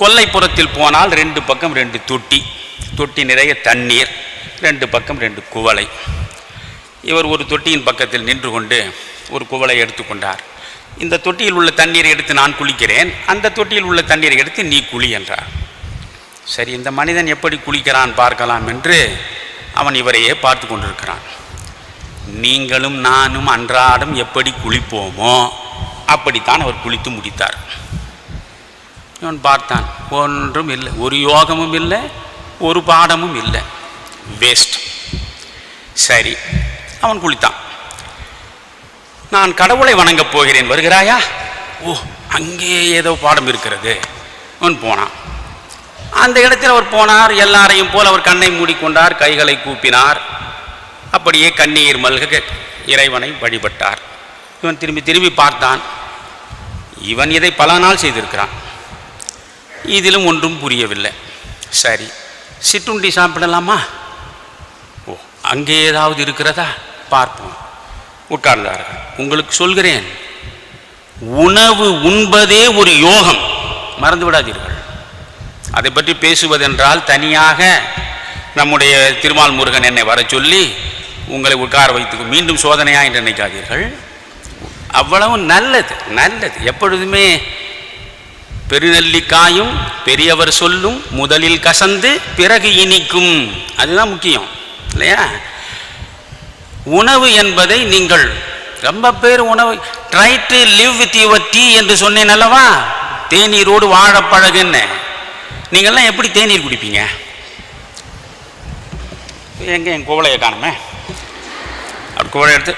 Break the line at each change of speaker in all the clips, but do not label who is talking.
கொல்லைப்புறத்தில் போனால் ரெண்டு பக்கம் ரெண்டு தொட்டி. தொட்டி நிறைய தண்ணீர் ரெண்டு பக்கம் ரெண்டு குவளை. இவர் ஒரு தொட்டியின் பக்கத்தில் நின்று கொண்டு ஒரு குவளை எடுத்துக்கொண்டார் இந்த தொட்டியில் உள்ள தண்ணீரை எடுத்து நான் குளிக்கிறேன். அந்த தொட்டியில் உள்ள தண்ணீரை எடுத்து நீ குளி என்றார். சரி இந்த மனிதன் எப்படி குளிக்கிறான் பார்க்கலாம் என்று அவன் இவரையே பார்த்து கொண்டிருக்கிறான். நீங்களும் நானும் அன்றாடம் எப்படி குளிப்போமோ அப்படித்தான் அவர் குளித்து முடித்தார். இவன் பார்த்தான். ஒன்றும் இல்லை ஒரு யோகமும் இல்லை ஒரு பாடமும் இல்லை. வேஸ்ட் சரி. அவன் குளித்தான். நான் கடவுளை வணங்கப் போகிறேன். வருகிறாயா? ஓ அங்கே ஏதோ பாடம் இருக்கிறது. அவன் போனான். அந்த இடத்தில் அவர் போனார். எல்லாரையும் போல் அவர் கண்ணை மூடிக்கொண்டார். கைகளை கூப்பினார். அப்படியே கண்ணீர் மல்க இறைவனை வழிபட்டார். இவன் திரும்பி திரும்பி பார்த்தான். இவன் இதை பல நாள் செய்திருக்கிறான். இதிலும் ஒன்றும் புரியவில்லை. சரி சிற்றுண்டி சாப்பிடலாமா? ஓ அங்கே ஏதாவது இருக்கிறதா? பார்ப்போம். உட்கார்ந்தார்கள் உங்களுக்கு சொல்கிறேன். உணவு உண்பதே ஒரு யோகம். மறந்து விடாதீர்கள். அதை பற்றி பேசுவதென்றால் தனியாக நம்முடைய திருமால் முருகன் என்னை வர சொல்லி உங்களை உட்கார வைத்து மீண்டும் சோதனையா என்று நினைக்காதீர்கள். அவ்வளவு நல்லது நல்லது. எப்பொழுதுமே பெருநெல்லிக்காயும் பெரியவர் சொல்லும் முதலில் கசந்து பிறகு இனிக்கும். அதுதான் முக்கியம் இல்லையா? உணவு என்பதை நீங்கள் ரொம்ப பேர் உணவு try to live with your tea என்று சொன்னேன் அல்லவா? தேநீரோடு வாழ பழகுன்னு நீங்கள்லாம் எப்படி தேநீர் குடிப்பீங்க? எங்கே என் குவளையை காணுமே. அப்படி குவளை எடுத்து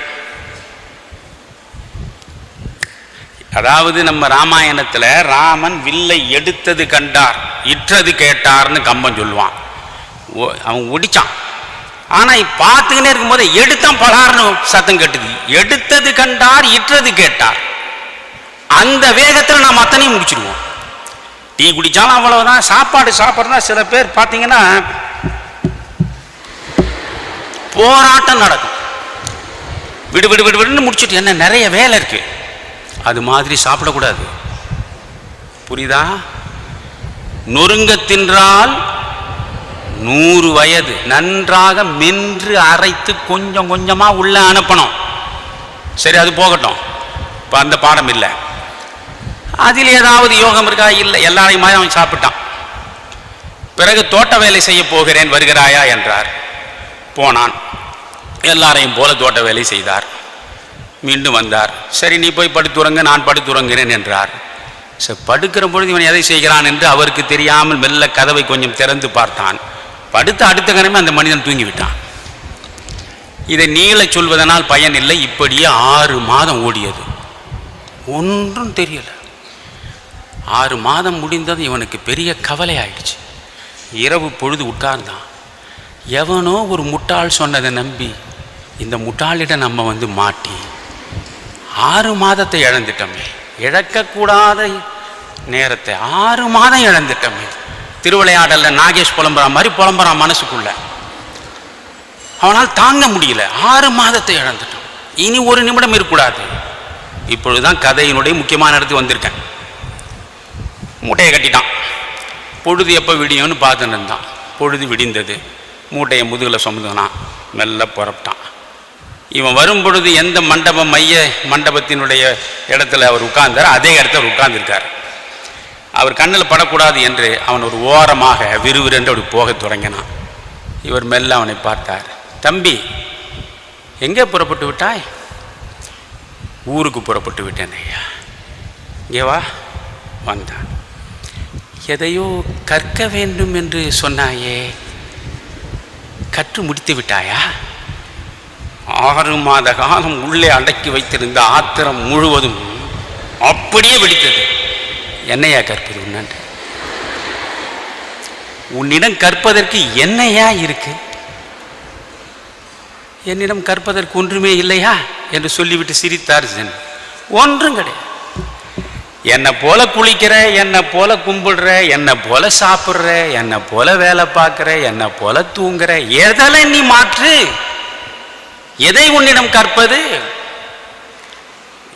அதாவது நம்ம ராமாயணத்தில் ராமன் வில்லை எடுத்தது கண்டார் இற்றது கேட்டார்னு கம்பன் சொல்லுவான். ஓ- அவன் ஒடிச்சான். ஆனால் பார்த்துக்கினே இருக்கும்போது எடுத்தான் பலார்னு சத்தம் கேட்டுது. எடுத்தது கண்டார் இற்றது கேட்டார். அந்த வேகத்தில் நாம் அத்தனையும் முடிச்சிடுவோம். டீ குடித்தாலும் அவ்வளவுதான் சாப்பாடு சாப்பிட்றதா சில பேர் பார்த்தீங்கன்னா போராட்டம் நடக்கும். விடு விடு விடு விடுன்னு முடிச்சுட்டு என்ன நிறைய வேலை இருக்குது அது மாதிரி சாப்பிடக்கூடாது. புரியுதா? நொறுங்க தின்றால் நூறு வயது. நன்றாக மென்று அரைத்து கொஞ்சம் கொஞ்சமாக உள்ள அனுப்பணும். சரி அது போகட்டும். இப்போ அந்த பாடம் இல்லை. அதில் ஏதாவது யோகம் இருக்கா? இல்லை. எல்லாரையும் மாதிரி அவன் சாப்பிட்டான். பிறகு தோட்ட வேலை செய்ய போகிறேன் வருகிறாயா? என்றார். போனான். எல்லாரையும் போல தோட்ட வேலை செய்தார். மீண்டும் வந்தார். சரி நீ போய் படுத்துறங்க நான் படுத்துறங்கிறேன் என்றார். சரி படுக்கிற பொழுது இவன் எதை செய்கிறான் என்று அவருக்கு தெரியாமல் மெல்ல கதவை கொஞ்சம் திறந்து பார்த்தான். படுத்த அடுத்த கணமே அந்த மனிதன் தூங்கிவிட்டான். இதை நீளச் சொல்வதனால் பயன் இல்லை. இப்படியே ஆறு மாதம் ஓடியது. ஒன்றும் தெரியலை. ஆறு மாதம் முடிந்தது இவனுக்கு பெரிய கவலை ஆயிடுச்சு. இரவு பொழுது உட்கார்ந்தான். எவனோ ஒரு முட்டாள் சொன்னதை நம்பி இந்த முட்டாளிடம் நம்ம வந்து மாட்டி. ஆறு மாதத்தை இழந்துட்டோமே. இழக்கக்கூடாத நேரத்தை ஆறு மாதம் இழந்துட்டோமே. திருவிளையாடலில் நாகேஷ் புலம்புறான் மாதிரி புலம்புறான் மனசுக்குள்ள. அவனால் தாங்க முடியல. ஆறு மாதத்தை இழந்துட்டோம். இனி ஒரு நிமிடம் இருக்கக்கூடாது. இப்பொழுதுதான் கதையினுடைய முக்கியமான இடத்துக்கு வந்திருக்கேன். மூட்டையை கட்டிட்டான். பொழுது எப்போ விடியும்னு பார்த்துன்னு இருந்தான். பொழுது விடிந்தது. மூட்டையை முதுகில் சுமந்துனான் மெல்ல புறப்பட்டான் இவன் வரும் பொழுது எந்த மண்டபம் மைய மண்டபத்தினுடைய இடத்துல அவர் உட்கார்ந்தார் அதே இடத்துல அவர் உட்கார்ந்திருக்கார். அவர் கண்ணில் படக்கூடாது என்று அவன் ஒரு ஓரமாக விறுவிறென்று அப்படி போகத் தொடங்கினான். இவர் மெல்ல அவனை பார்த்தார். தம்பி எங்கே புறப்பட்டு விட்டாய்? ஊருக்கு புறப்பட்டு விட்டேன் ஐயா. இங்கே வா. வந்தான். எதையோ கற்க வேண்டும் என்று சொன்னாயே கற்று முடித்து விட்டாயா? ஆறு மாத காலம் உள்ளே அடக்கி வைத்திருந்த ஆத்திரம் முழுவதும் அப்படியே வெடித்தது. என்னையா கற்பது உன்னன்று உன்னிடம் கற்பதற்கு என்னையா இருக்கு? என்னிடம் கற்பதற்கு ஒன்றுமே இல்லையா? என்று சொல்லிவிட்டு சிரித்தார் சென் ஒன்றும் கிடையாது. என்னை போல குளிக்கிற என்னை போல கும்பிடுற என்னை போல சாப்பிட்ற என்னை போல வேலை பார்க்குற என்னை போல தூங்குற எதெல்லாம் நீ மாற்று? எதை உன்னிடம் கற்பது?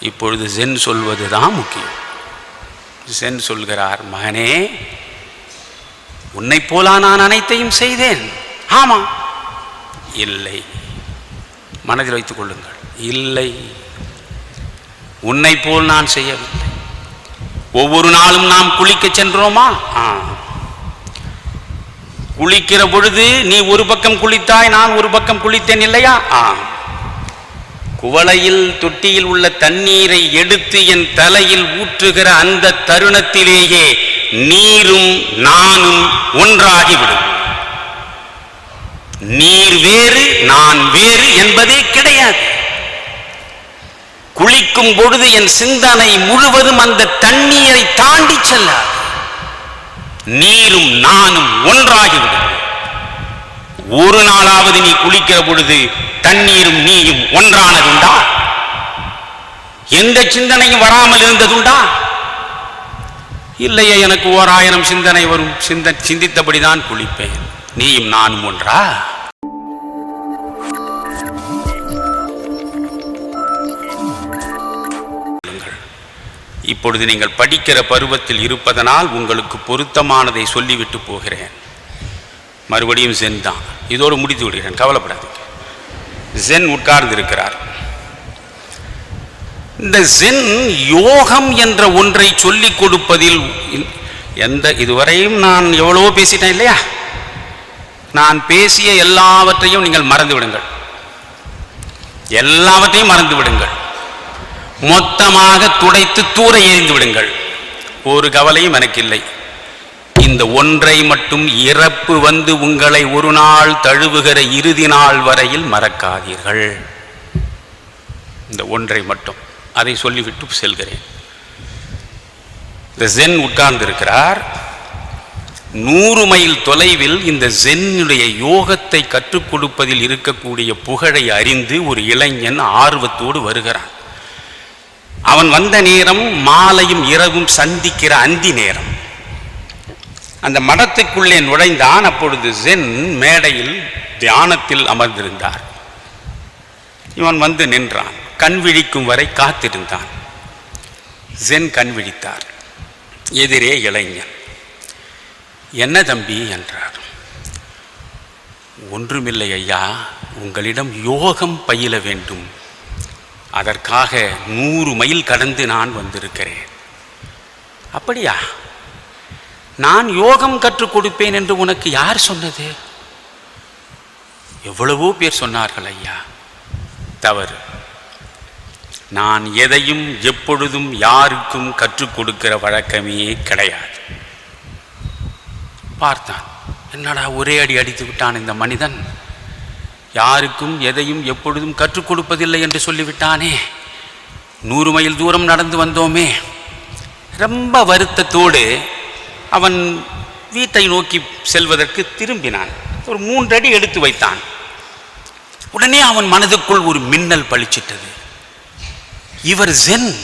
இப்பொழுது சென் சொல்வது தான் முக்கியம். சென் சொல்கிறார் மகனே உன்னை போலா நான் அனைத்தையும் செய்தேன். ஆமா. இல்லை. மனதில் வைத்துக் கொள்ளுங்கள். இல்லை. உன்னை போல் நான் செய்யவில்லை. ஒவ்வொரு நாளும் நாம் குளிக்க சென்றோமா? ஆ. குளிக்கிற பொழுது நீ ஒரு பக்கம் குளித்தாய் நான் ஒரு பக்கம் குளித்தேன் இல்லையா? ஆ. குவளையில் தொட்டியில் உள்ள தண்ணீரை எடுத்து என் தலையில் ஊற்றுகிற அந்த தருணத்திலேயே நீரும் நானும் ஒன்றாகிவிடும். நீர் வேறு நான் வேறு என்பதே கிடையாது. குளிக்கும் பொழுது என் சிந்தனை முழுவதும் அந்த தண்ணீரை தாண்டி செல்லாது. நீரும் நானும் ஒன்றாகிவிடும். ஒரு நாளாவது நீ குளிக்கிற பொழுது தண்ணீரும் நீயும் ஒன்றானதுண்டா? எந்த சிந்தனையும் வராமல் இருந்ததுண்டா? இல்லையே எனக்கு ஓர் ஆயிரம் சிந்தனை வரும். சிந்த சிந்தித்தபடிதான் குளிப்பேன். நீயும் நானும் ஒன்றா? இப்பொழுது நீங்கள் படிக்கிற பருவத்தில் இருப்பதனால் உங்களுக்கு பொருத்தமானதை சொல்லிவிட்டு போகிறேன். மறுபடியும் ஜென் தான். இதோடு முடித்து விடுகிறேன். கவலைப்படாதீங்க. ஜென் உட்கார்ந்து இருக்கிறார் இந்த ஜென் யோகம் என்ற ஒன்றை சொல்லிக் கொடுப்பதில் எந்த இதுவரையும் நான் எவ்வளவோ பேசிட்டேன் இல்லையா? நான் பேசிய எல்லாவற்றையும் நீங்கள் மறந்து விடுங்கள். எல்லாவற்றையும் மறந்து விடுங்கள். மொத்தமாக துடைத்து தூர எரிந்து விடுங்கள். ஒரு கவலையும் எனக்கு இல்லை இந்த ஒன்றை மட்டும் இறப்பு வந்து உங்களை ஒரு நாள் தழுவுகிற இறுதி நாள் வரையில் மறக்காதீர்கள். இந்த ஒன்றை மட்டும். அதை சொல்லிவிட்டு செல்கிறேன். இந்த ஜென் உட்கார்ந்திருக்கிறார். நூறு மைல் தொலைவில் இந்த ஜென்னுடைய யோகத்தை கற்றுக் கொடுப்பதில் இருக்கக்கூடிய புகழை அறிந்து ஒரு இளைஞன் ஆர்வத்தோடு வருகிறான். அவன் வந்த நேரம் மாலையும் இரவும் சந்திக்கிற அந்தி நேரம். அந்த மடத்துக்குள்ளே நுழைந்தான். அப்பொழுது ஜென் மேடையில் தியானத்தில் அமர்ந்திருந்தார். இவன் வந்து நின்றான். கண் விழிக்கும் வரை காத்திருந்தான். ஜென் கண் விழித்தார். எதிரே இளைஞன். என்ன தம்பி? என்றார். ஒன்றுமில்லை ஐயா. உங்களிடம் யோகம் பயில வேண்டும். அதற்காக நூறு மைல் கடந்து நான் வந்திருக்கிறேன். அப்படியா? நான் யோகம் கற்றுக் கொடுப்பேன் என்று உனக்கு யார் சொன்னது? எவ்வளவோ பேர் சொன்னார்கள் ஐயா. தவறு. நான் எதையும் எப்பொழுதும் யாருக்கும் கற்றுக் கொடுக்கிற வழக்கமே கிடையாது. பார்த்தான். என்னடா ஒரே அடி அடித்து விட்டான் இந்த மனிதன்? யாருக்கும் எதையும் எப்பொழுதும் கற்றுக் கொடுப்பதில்லை என்று சொல்லிவிட்டானே. நூறு மைல் தூரம் நடந்து வந்தோமே. ரொம்ப வருத்தத்தோடு அவன் வீட்டை நோக்கி செல்வதற்கு திரும்பினான். ஒரு மூன்றடி எடுத்து வைத்தான். உடனே அவன் மனதுக்குள் ஒரு மின்னல் பளிச்சிட்டது. இவர் ஜென்.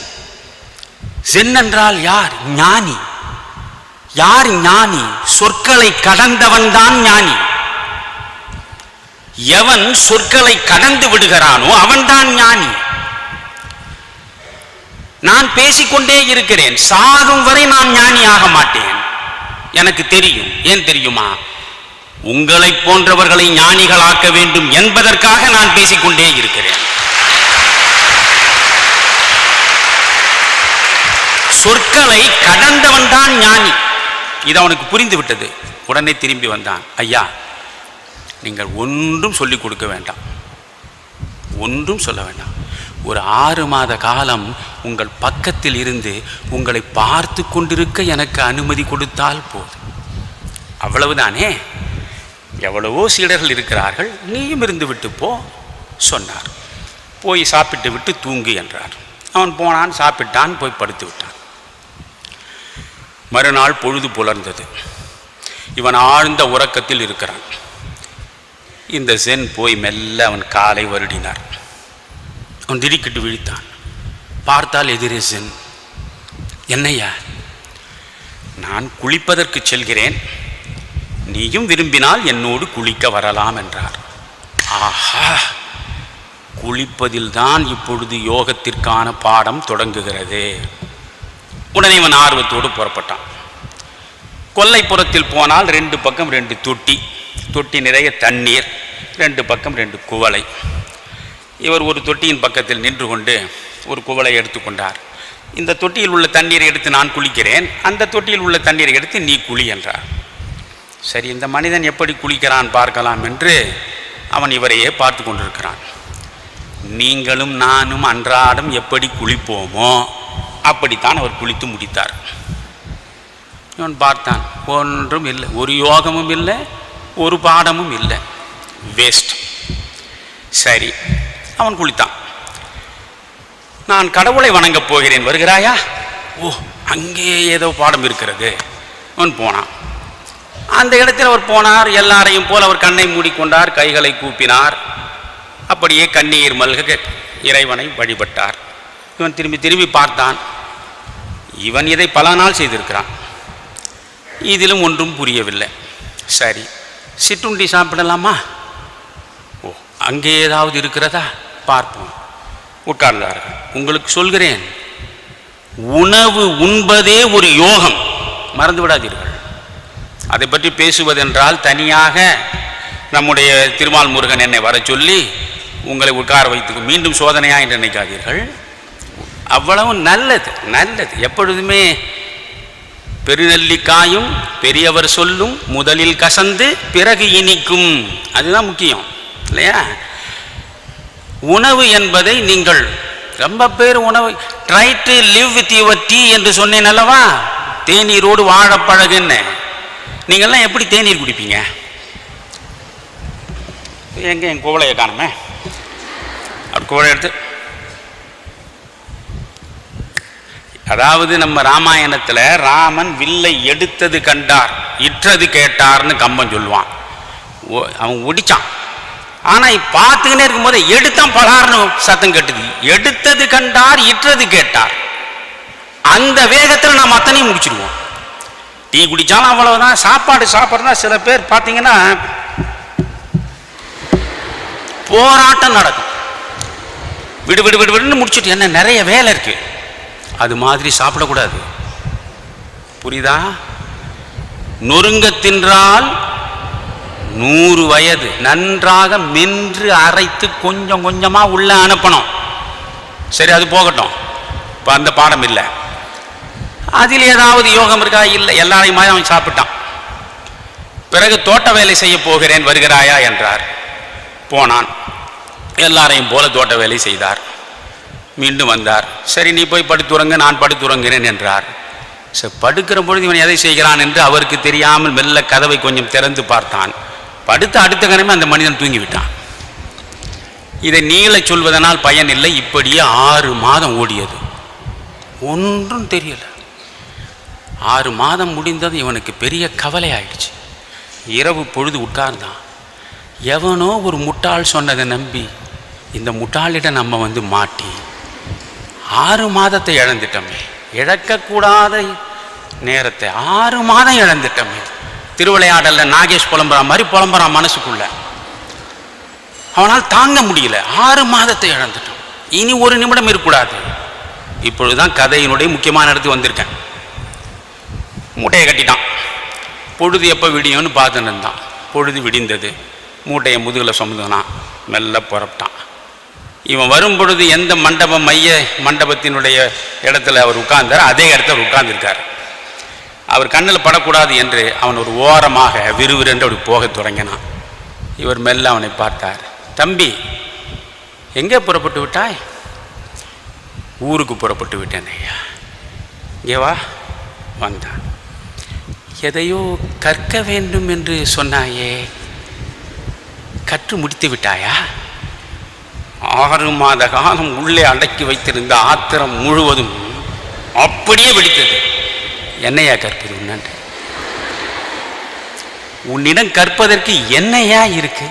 ஜென் என்றால் யார்? ஞானி. யார் ஞானி? சொற்களை கடந்தவன் தான் ஞானி. எவன் சொற்களை கடந்து விடுகிறானோ அவன்தான் ஞானி. நான் பேசிக்கொண்டே இருக்கிறேன். சாகும் வரை நான் ஞானி ஆக மாட்டேன். எனக்கு தெரியும். ஏன் தெரியுமா? உங்களை போன்றவர்களை ஞானிகளாக்க வேண்டும் என்பதற்காக நான் பேசிக்கொண்டே இருக்கிறேன். சொற்களை கடந்தவன் தான் ஞானி. இது அவனுக்கு புரிந்து விட்டது உடனே திரும்பி வந்தான். ஐயா நீங்கள் ஒன்றும் சொல்லிக் கொடுக்க வேண்டாம். ஒன்றும் சொல்ல வேண்டாம். ஒரு ஆறு மாத காலம் உங்கள் பக்கத்தில் இருந்து உங்களை பார்த்து கொண்டிருக்க எனக்கு அனுமதி கொடுத்தால் போதும். அவ்வளவுதானே? எவ்வளவோ சீடர்கள் இருக்கிறார்கள். நீயும் இருந்து விட்டு போ சொன்னார். போய் சாப்பிட்டு விட்டு தூங்கு என்றார். அவன் போனான் சாப்பிட்டான் போய் படுத்து விட்டான். மறுநாள் பொழுது புலர்ந்தது. இவன் ஆழ்ந்த உறக்கத்தில் இருக்கிறான். இந்த சென் போய் மெல்ல அவன் காலை வருடினார் அவன் திடுக்கிட்டு விழித்தான். பார்த்தால் எதிரே சென். என்னையா நான் குளிப்பதற்கு செல்கிறேன். நீயும் விரும்பினால் என்னோடு குளிக்க வரலாம் என்றார். ஆஹா! குளிப்பதில்தான் இப்பொழுது யோகத்திற்கான பாடம் தொடங்குகிறது. உடனே இவன் ஆர்வத்தோடு புறப்பட்டான். கொல்லைப்புறத்தில் போனால் ரெண்டு பக்கம் ரெண்டு தொட்டி. தொட்டி நிறைய தண்ணீர் ரெண்டு பக்கம் ரெண்டு குவளை. இவர் ஒரு தொட்டியின் பக்கத்தில் நின்று கொண்டு ஒரு குவளை எடுத்துக்கொண்டார் இந்த தொட்டியில் உள்ள தண்ணீரை எடுத்து நான் குளிக்கிறேன். அந்த தொட்டியில் உள்ள தண்ணீரை எடுத்து நீ குளி என்றார். சரி இந்த மனிதன் எப்படி குளிக்கிறான் பார்க்கலாம் என்று அவன் இவரையே பார்த்து கொண்டிருக்கிறான். நீங்களும் நானும் அன்றாடம் எப்படி குளிப்போமோ அப்படித்தான் அவர் குளித்து முடித்தார். இவன் பார்த்தான். ஒன்றும் இல்லை. ஒரு யோகமும் இல்லை ஒரு பாடமும் இல்லை. வேஸ்ட் சரி. அவன் குளித்தான். நான் கடவுளை வணங்கப் போகிறேன். வருகிறாயா? ஓ அங்கே ஏதோ பாடம் இருக்கிறது. அவன் போனான். அந்த இடத்தில் அவர் போனார். எல்லாரையும் போல் அவர் கண்ணை மூடிக்கொண்டார் கைகளை கூப்பினார். அப்படியே கண்ணீர் மல்க இறைவனை வழிபட்டார். இவன் திரும்பி திரும்பி பார்த்தான். இவன் இதை பல நாள் செய்திருக்கிறான். இதிலும் ஒன்றும் புரியவில்லை. சரி சிற்றுண்டி சாப்பிடலாமா? ஓ அங்கே ஏதாவது இருக்கிறதா? பார்ப்போம். உட்கார்ந்தார்கள். உங்களுக்கு சொல்கிறேன் உணவு உண்பதே ஒரு யோகம். மறந்து விடாதீர்கள். அதை பற்றி பேசுவதென்றால் தனியாக நம்முடைய திருமால் முருகன் என்னை வர சொல்லி உங்களை உட்கார வைத்து மீண்டும் சோதனையா என்று நினைக்காதீர்கள். அவ்வளவு நல்லது நல்லது. எப்பொழுதுமே பெருநெல்லிக்காயும் பெரியவர் சொல்லும் முதலில் கசந்து பிறகு இனிக்கும். அதுதான் முக்கியம் இல்லையா? உணவு என்பதை நீங்கள் ரொம்ப பேர் உணவு try to live with your tea என்று சொன்னேன் அல்லவா? தேநீரோடு வாழ பழகுன்னு. நீங்கள்லாம் எப்படி தேநீர் குடிப்பீங்க? எங்கே என் குவளையை காணுமே. அப்படி குவளை எடுத்து அதாவது நம்ம ராமாயணத்தில் ராமன் வில்லை எடுத்தது கண்டார் இற்றது கேட்டார்னு கம்பன் சொல்லுவான். அவன் ஒடிச்சான். ஆனால் பார்த்துக்கினே இருக்கும்போது எடுத்தான் பலார்னு சத்தம் கேட்டுது. எடுத்தது கண்டார் இற்றது கேட்டார். அந்த வேகத்தில் நாம் அத்தனையும் முடிச்சிடுவோம் டீ குடித்தாலும் அவ்வளவுதான் சாப்பாடு சாப்பிட்றதா சில பேர் பார்த்தீங்கன்னா போராட்டம் நடக்கும். விடு விடு விடு விடுன்னு முடிச்சுட்டு என்ன நிறைய வேலை இருக்கு. அது மாதிரி சாப்பிடக்கூடாது. புரியுதா? நொறுங்க தின்றால் நூறு வயது. நன்றாக மென்று அரைத்து கொஞ்சம் கொஞ்சமாக உள்ளே அனுப்பணும். சரி அது போகட்டும். இப்போ அந்த பாடம் இல்லை. அதில் ஏதாவது யோகம் இருக்கா? இல்லை. எல்லாரையும் மாதிரி அவன் சாப்பிட்டான். பிறகு தோட்ட வேலை செய்ய போகிறேன் வருகிறாயா? என்றார். போனான். எல்லாரையும் போல தோட்ட வேலை செய்தார். மீண்டும் வந்தார். சரி நீ போய் படுத்துறங்க நான் படுத்துறங்கிறேன் என்றார். சரி படுக்கிற பொழுது இவன் எதை செய்கிறான் என்று அவருக்கு தெரியாமல் மெல்ல கதவை கொஞ்சம் திறந்து பார்த்தான். படுத்த அடுத்த கணமே அந்த மனிதன் தூங்கிவிட்டான். இதை நீள சொல்வதனால் பயன் இல்லை. இப்படியே ஆறு மாதம் ஓடியது. ஒன்றும் தெரியல. ஆறு மாதம் முடிந்தது இவனுக்கு பெரிய கவலை ஆயிடுச்சு. இரவு பொழுது உட்கார்ந்தான். எவனோ ஒரு முட்டாள் சொன்னதை நம்பி இந்த முட்டாளிடம் நம்ம வந்து மாட்டி ஆறு மாதத்தை இழந்துட்டோமே. இழக்கக்கூடாத நேரத்தை ஆறு மாதம் இழந்துட்டோமே. திருவிளையாடல்ல நாகேஷ் புலம்புறான் மாதிரி புலம்புறான் மனசுக்குள்ள. அவனால் தாங்க முடியல. ஆறு மாதத்தை இழந்துட்டோம். இனி ஒரு நிமிடம் இருக்கக்கூடாது. இப்பொழுதுதான் கதையினுடைய முக்கியமான இடத்துக்கு வந்திருக்கேன். மூட்டையை கட்டிட்டான். பொழுது எப்போ விடியும்னு பார்த்துன்னு இருந்தான். பொழுது விடிந்தது. மூட்டையை முதுகில் சுமந்துனான் மெல்ல புறப்பட்டான் இவன் வரும் பொழுது எந்த மண்டபம் மைய மண்டபத்தினுடைய இடத்துல அவர் உட்கார்ந்தார் அதே இடத்துல அவர் உட்கார்ந்துருக்கார். அவர் கண்ணில் படக்கூடாது என்று அவன் ஒரு ஓரமாக விறுவிறென்று அப்படி போகத் தொடங்கினான். இவர் மெல்ல அவனை பார்த்தார். தம்பி எங்கே புறப்பட்டு விட்டாய்? ஊருக்கு புறப்பட்டு விட்டேன் ஐயா. ஏவா வா. வந்தான். எதையோ கற்க வேண்டும் என்று சொன்னாயே கற்று முடித்து விட்டாயா? ஆறு மாத காலம் உள்ளே அடக்கி வைத்திருந்த ஆத்திரம் முழுவதும் அப்படியே வெடித்தது. என்னையா கற்பது உன்னன்று உன்னிடம் கற்பதற்கு என்னையா இருக்கு?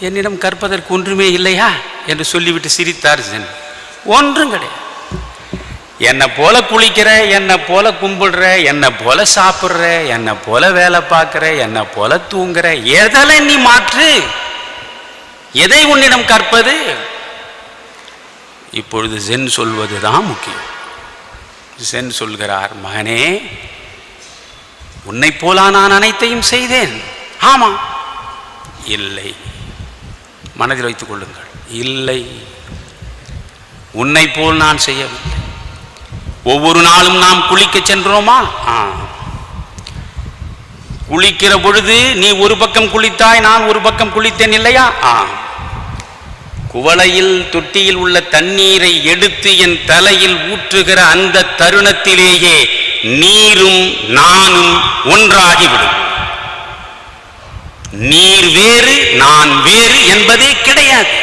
என்னிடம் கற்பதற்கு ஒன்றுமே இல்லையா? என்று சொல்லிவிட்டு சிரித்தார் ஜென். ஒன்றும் கிடையாது. என்னை போல குளிக்கிற என்னை போல கும்பிடுற என்னை போல சாப்பிட்ற என்னை போல வேலை பார்க்குற என்னை போல தூங்குற எதில் நீ மாற்று? எதை உன்னிடம் கற்பது? இப்பொழுது சென் சொல்வது தான் முக்கியம். சென் சொல்கிறார் மகனே உன்னைப் போலா நான் அனைத்தையும் செய்தேன். ஆமா. இல்லை. மனதில் வைத்துக் கொள்ளுங்கள். இல்லை. உன்னைப் போல் நான் செய்யவில்லை. ஒவ்வொரு நாளும் நாம் குளிக்க சென்றோமா? ஆ. குளிக்கிற பொழுது நீ ஒரு பக்கம் குளித்தாய் நான் ஒரு பக்கம் குளித்தேன் இல்லையா? ஆ. குவளையில் தொட்டியில் உள்ள தண்ணீரை எடுத்து என் தலையில் ஊற்றுகிற அந்த தருணத்திலேயே நீரும் நானும் ஒன்றாகிவிடும். நீர் வேறு நான் வேறு என்பதே கிடையாது.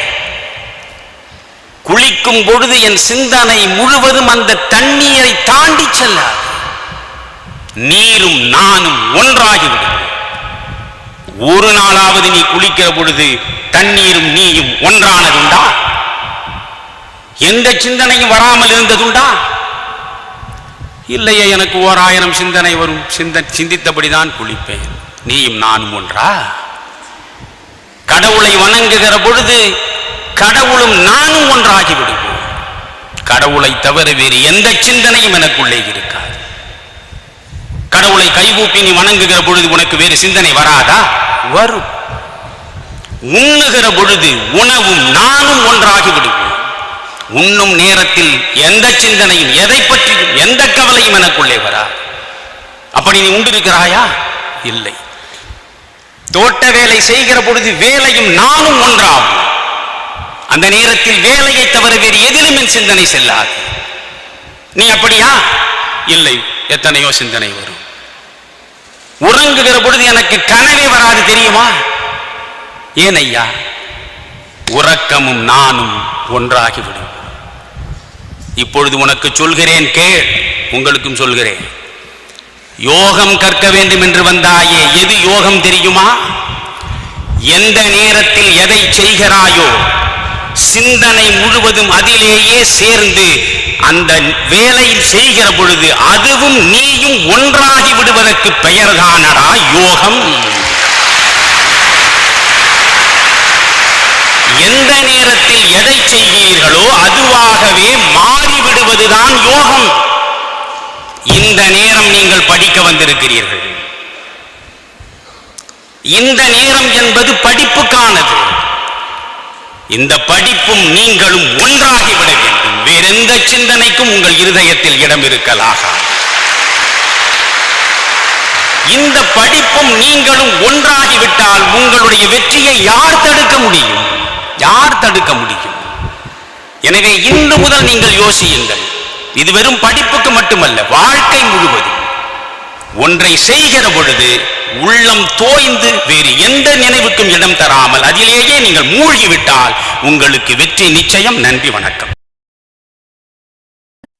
குளிக்கும் பொழுது என் சிந்தனை முழுவதும் அந்த தண்ணீரை தாண்டி செல்லாது. நீரும் நானும் ஒன்றாகிவிடும். ஒரு நாளாவது நீ குளிக்கிற பொழுது தண்ணீரும் நீயும் ஒன்றானதுண்டா? எந்த சிந்தனையும் வராமல் இருந்ததுண்டா? இல்லையே எனக்கு ஓர் ஆயிரம் சிந்தனை வரும். சிந்த சிந்தித்தபடிதான் குளிப்பேன். நீயும் நானும் ஒன்றா? கடவுளை வணங்குகிற பொழுது கடவுளும் நானும் ஒன்றாகி விடுவோம் கடவுளை தவிர வேறு எந்த சிந்தனையும் எனக்குள்ளே இருக்காது. கடவுளை கைகூப்பி நீ வணங்குகிற பொழுது உனக்கு வேறு சிந்தனை வராதா? வரும். உண்ணுகிற பொழுது உணவும் நானும் ஒன்றாகிவிடும் உண்ணும் நேரத்தில் எந்த சிந்தனையும் எதை பற்றியும் எந்த கவலையும் எனக்குள்ளே வரா அப்படி நீ உண்டிருக்கிறாயா? இல்லை. தோட்ட வேலை செய்கிற பொழுது வேலையும் நானும் ஒன்றாகும். அந்த நேரத்தில் வேலையை தவிர வேறு எதிலும் என் சிந்தனை செல்லாது. நீ அப்படியா? இல்லை. எத்தனையோ சிந்தனை வரும். உறங்குகிற பொழுது எனக்கு கனவே வராது தெரியுமா? ஏன் ஐயா உறக்கமும் நானும் ஒன்றாகிவிடும். இப்பொழுது உனக்கு சொல்கிறேன் கேள் உங்களுக்கும் சொல்கிறேன். யோகம் கற்க வேண்டும் என்று வந்தாயே எது யோகம் தெரியுமா? எந்த நேரத்தில் எதை செய்கிறாயோ சிந்தனை முழுவதும் அதிலேயே சேர்ந்து அந்த வேலையில் செய்கிற பொழுது அதுவும் நீயும் ஒன்றாகி விடுவதற்கு பெயர்தானடா யோகம். எந்த நேரத்தில் எதை செய்கிறீர்களோ அதுவாகவே மாறிவிடுவதுதான் யோகம். இந்த நேரம் நீங்கள் படிக்க வந்திருக்கிறீர்கள். இந்த நேரம் என்பது படிப்புக்கானது. இந்த படிப்பும் நீங்களும் ஒன்றாகிவிட எந்த சிந்தனைக்கும் உங்கள் இருதயத்தில் இடம் இருக்கலாக? இந்த படிப்பும் நீங்களும் ஒன்றாகிவிட்டால் உங்களுடைய வெற்றியை யார் தடுக்க முடியும்? யார் தடுக்க முடியும்? எனவே இன்று முதல் நீங்கள் யோசியுங்கள். இது வெறும் படிப்புக்கு மட்டுமல்ல வாழ்க்கை முழுவதும். ஒன்றை செய்கிற பொழுது உள்ளம் தோய்ந்து வேறு எந்த நினைவுக்கும் இடம் தராமல் அதிலேயே நீங்கள் மூழ்கிவிட்டால் உங்களுக்கு வெற்றி நிச்சயம். நன்றி வணக்கம்.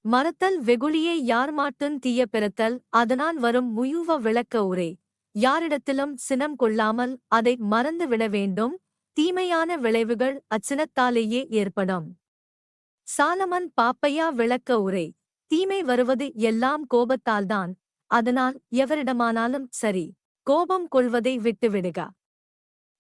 மறத்தல் வெகுளியே யார் மாட்டுன் தீய பிறத்தல் அதனால் வரும் முயுவ விளக்க உரை. யாரிடத்திலும் சினம் கொள்ளாமல் அதை மறந்து விட வேண்டும். தீமையான விளைவுகள் அச்சினத்தாலேயே ஏற்படும். சாலமன் பாப்பையா விளக்க உரை. தீமை வருவது எல்லாம் கோபத்தால்தான். அதனால் எவரிடமானாலும் சரி. கோபம் கொள்வதை விட்டுவிடுக.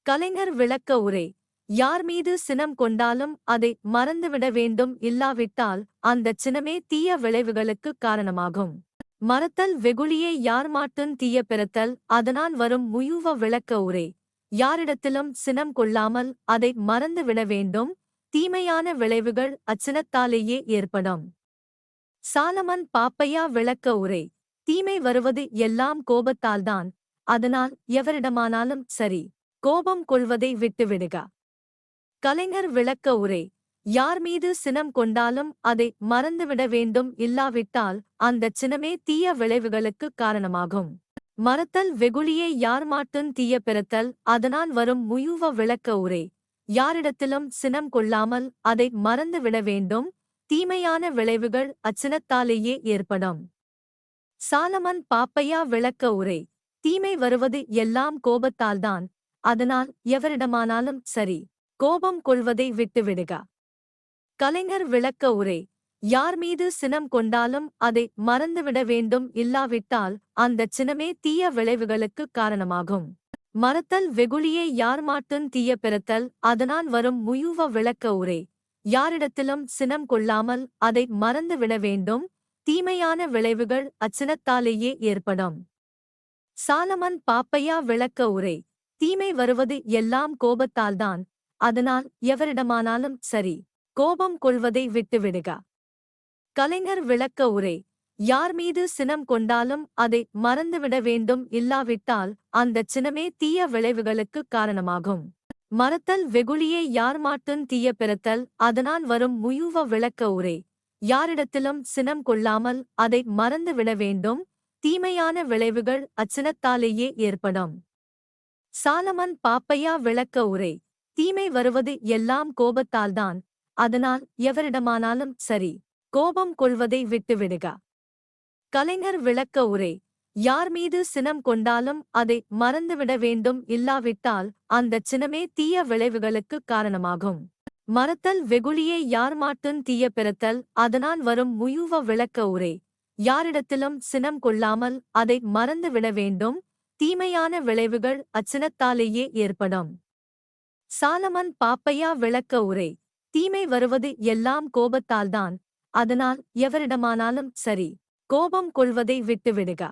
கலைஞர் விளக்க உரை. யார் மீது சினம் கொண்டாலும் அதை மறந்துவிட வேண்டும் இல்லாவிட்டால் அந்தச் சினமே தீய விளைவுகளுக்கு காரணமாகும். மறத்தல் வெகுளியே யார் மாட்டுன் தீய பெறத்தல் அதனால் வரும் முயுவ விளக்க உரை. யாரிடத்திலும் சினம் கொள்ளாமல் அதை மறந்துவிட வேண்டும் தீமையான விளைவுகள் அச்சினத்தாலேயே ஏற்படும். சாலமன் பாப்பையா விளக்க உரை. தீமை வருவது எல்லாம் கோபத்தால்தான் அதனால் எவரிடமானாலும் சரி கோபம் கொள்வதை விட்டுவிடுக. கலைஞர் விளக்க உரை. யார் மீது சினம் கொண்டாலும் அதை மறந்துவிட வேண்டும் இல்லாவிட்டால் அந்தச் சினமே தீய விளைவுகளுக்கு காரணமாகும். மறத்தல் வெகுளியை யார் மாட்டுன் தீய பெறத்தல் அதனால் வரும் முயுவ விளக்க உரை. யாரிடத்திலும் சினம் கொள்ளாமல் அதை மறந்துவிட வேண்டும் தீமையான விளைவுகள் அச்சினத்தாலேயே ஏற்படும். சாலமன் பாப்பையா விளக்க உரை. தீமை வருவது எல்லாம் கோபத்தால்தான். அதனால் எவரிடமானாலும் சரி. கோபம் கொள்வதை விட்டுவிடுக. கலைஞர் விளக்க உரை. யார் மீது சினம் கொண்டாலும் அதை மறந்துவிட வேண்டும் இல்லாவிட்டால் அந்தச் சினமே தீய விளைவுகளுக்கு காரணமாகும். மறத்தல் வெகுளியே யார் மாட்டுன் தீய பிறத்தல் அதனால் வரும் முயுவ விளக்க உரை. யாரிடத்திலும் சினம் கொள்ளாமல் அதை மறந்துவிட வேண்டும் தீமையான விளைவுகள் அச்சினத்தாலேயே ஏற்படும். சாலமன் பாப்பையா விளக்க உரை. தீமை வருவது எல்லாம் கோபத்தால்தான் அதனால் எவரிடமானாலும் சரி கோபம் கொள்வதை விட்டுவிடுக. கலைஞர் விளக்க உரை யார் மீது சினம் கொண்டாலும் அதை மறந்துவிட வேண்டும் இல்லாவிட்டால் அந்தச் சினமே தீய விளைவுகளுக்குக் காரணமாகும். மறத்தல் வெகுளியே யார் மாட்டும் தீய பிறத்தல் அதனால் வரும் முயுவ விளக்க உரை யாரிடத்திலும் சினம் கொள்ளாமல் அதை மறந்துவிட வேண்டும் தீமையான விளைவுகள் அச்சினத்தாலேயே ஏற்படும். சாலமன் பாப்பையா விளக்க உரை தீமை வருவது எல்லாம் கோபத்தால்தான். அதனால் எவரிடமானாலும் சரி கோபம் கொள்வதை விட்டுவிடுக. கலைஞர் விளக்க உரை யார் மீது சினம் கொண்டாலும் அதை மறந்துவிட வேண்டும் இல்லாவிட்டால் அந்தச் சினமே தீய விளைவுகளுக்குக் காரணமாகும். மறத்தல் வெகுளியே யார் மாட்டுன் தீய பிறத்தல் அதனால் வரும் முயுவ விளக்க உரை யாரிடத்திலும் சினம் கொள்ளாமல் அதை மறந்துவிட வேண்டும் தீமையான விளைவுகள் அச்சினத்தாலேயே ஏற்படும். சாலமன் பாப்பையா விளக்க உரை. தீமை வருவது எல்லாம் கோபத்தால்தான். அதனால் எவரிடமானாலும் சரி கோபம் கொள்வதை விட்டுவிடுக.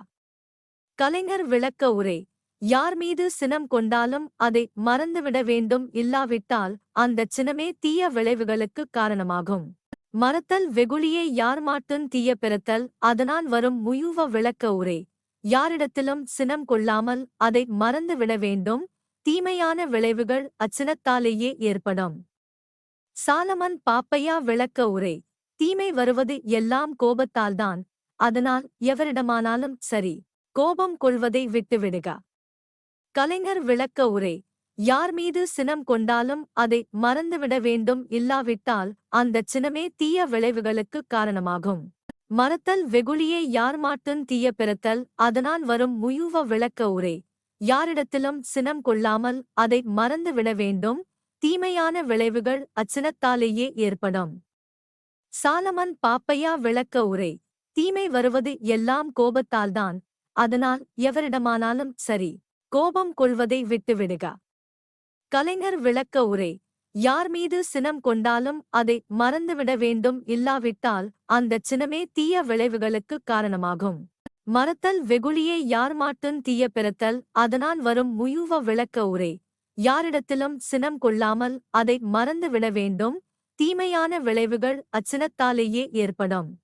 கலைஞர் விளக்க உரை. யார் மீது சினம் கொண்டாலும் அதை மறந்துவிட வேண்டும் இல்லாவிட்டால் அந்தச் சினமே தீய விளைவுகளுக்குக் காரணமாகும். மறத்தல் வெகுளியே யார் மாட்டுன் தீய பிறத்தல் அதனால் வரும் முயுவ விளக்க உரை. யாரிடத்திலும் சினம் கொள்ளாமல் அதை மறந்துவிட வேண்டும் தீமையான விளைவுகள் அச்சினத்தாலேயே ஏற்படும். சாலமன் பாப்பையா விளக்க உரை தீமை வருவது எல்லாம் கோபத்தால்தான் அதனால் எவரிடமானாலும் சரி கோபம் கொள்வதை விட்டுவிடுக. கலைஞர் விளக்க உரை யார் மீது சினம் கொண்டாலும் அதை மறந்துவிட வேண்டும் இல்லாவிட்டால் அந்தச் சினமே தீய விளைவுகளுக்குக் காரணமாகும். மறத்தல் வெகுளியே யார் மாட்டும் தீய பிறத்தல் அதனால் வரும் முயுவ விளக்க உரை யாரிடத்திலும் சினம் கொள்ளாமல் அதை மறந்துவிட வேண்டும். தீமையான விளைவுகள் அச்சினத்தாலேயே ஏற்படும். சாலமன் பாப்பையா விளக்க உரை. தீமை வருவது எல்லாம் கோபத்தால்தான். அதனால் எவரிடமானாலும் சரி கோபம் கொள்வதை விட்டுவிடுக. கலைஞர் விளக்க உரை. யார் மீது சினம் கொண்டாலும் அதை மறந்துவிட வேண்டும். இல்லாவிட்டால் அந்தச் சினமே தீய விளைவுகளுக்குக் காரணமாகும். மறத்தல் வெகுளியே யார்மாட்டன் தீய பிறத்தல்? அதனால் வரும் முயுவ விளக்க உரை. யாரிடத்திலும் சினம் கொள்ளாமல் அதை மறந்துவிட வேண்டும். தீமையான விளைவுகள் அச்சினத்தாலேயே ஏற்படும்.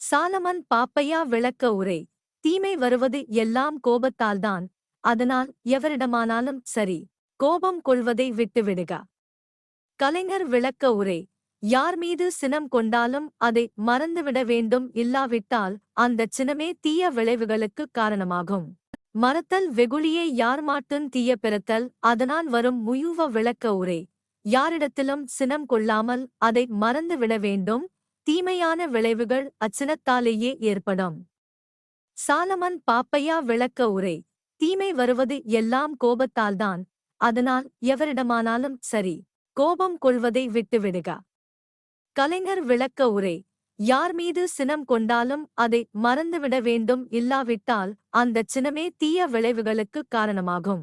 சாலமன் பாப்பையா விளக்க உரை. தீமை வருவது எல்லாம் கோபத்தால்தான். அதனால் எவரிடமானாலும் சரி. கோபம் கொள்வதை விட்டுவிடுக. கலைஞர் விளக்க உரை. யார் மீது சினம் கொண்டாலும் அதை மறந்துவிட வேண்டும் இல்லாவிட்டால் அந்தச் சினமே தீய விளைவுகளுக்குக் காரணமாகும். மறத்தல் வெகுளியே யார் மாட்டுன் தீய பிறத்தல் அதனால் வரும் முயுவ விளக்க உரை. யாரிடத்திலும் சினம் கொள்ளாமல் அதை மறந்துவிட வேண்டும் தீமையான விளைவுகள் அச்சினத்தாலேயே ஏற்படும். சாலமன் பாப்பையா விளக்க உரை. தீமை வருவது எல்லாம் கோபத்தால்தான் அதனால் எவரிடமானாலும் சரி கோபம் கொள்வதை விட்டுவிடுக. கலைஞர் விளக்க உரை. யார் மீது சினம் கொண்டாலும் அதை மறந்துவிட வேண்டும் இல்லாவிட்டால் அந்தச் சினமே தீய விளைவுகளுக்குக் காரணமாகும்.